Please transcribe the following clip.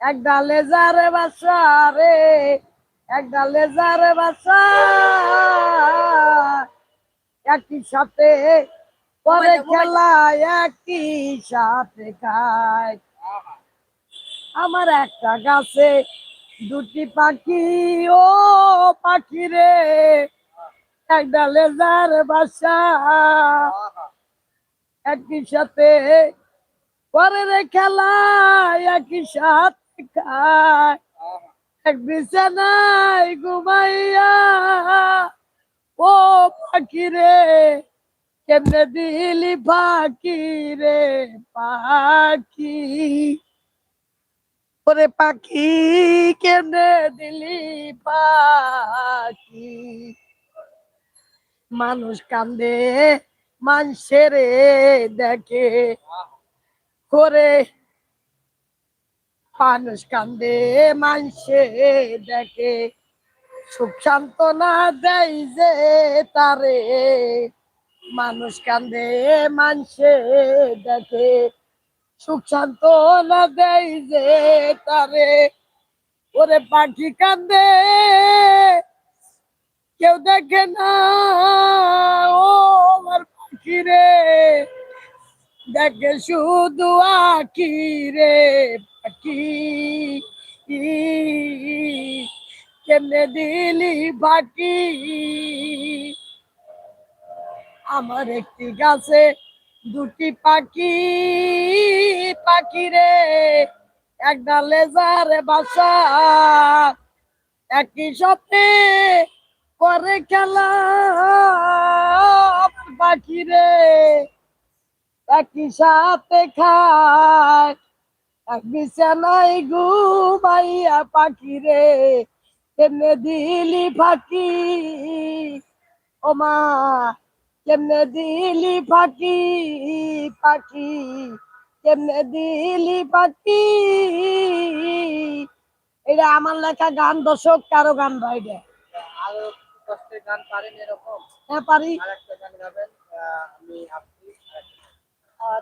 এক ডালে যারে বাসা রে এক ডালে যারে বাসা। একই সাথে পরে খেলা একই সাথে খায়। আমার একটা গাছে দুটি পাখি ও পাখি রে। এক ডালে যার বাসা। একই সাথে পরে রে খেলা একই সাথে খায় এক বিছানায় ঘুমাইয়া, ও পাখি রে কেমনে দিলি পাখি রে পাখি? ওরে পাখি, কেমনে দিলি পাখি? মানুষ কান্দে, মানুষের দেখে করে মানুষ কান্দে, মানসে দেখে। সুখ সান্ত্বনা দেয় যে তারে। মানুষ কান্দে মানুষে দেখে। সুখ সান্ত্বনা দেয় যে তারে। ওরে পাখি কান্দে, কেউ দেখে না। ও আমার পাখি রে। দেখে শুধু আখি রে। কেমনে দিলি বাকি? আমার একটি গাছে দুটি পাখি। পাখি রে এক ডালে যারে বাসা। একই সাথে করে খেলা পাখি রে। একই সাথে খায় বিছানায় ঘুমাইয়া পাখি রে কেমনে দিলি ফাঁকি? ও মা কেমনে দিলি ফাঁকি? পাখি কেমনে দিলি পাখি এটা আমার লেখা গান দর্শক কারও গান আরও কষ্টের গান পারেন এরকম। হ্যাঁ পারি। আর গান গাবেন আমি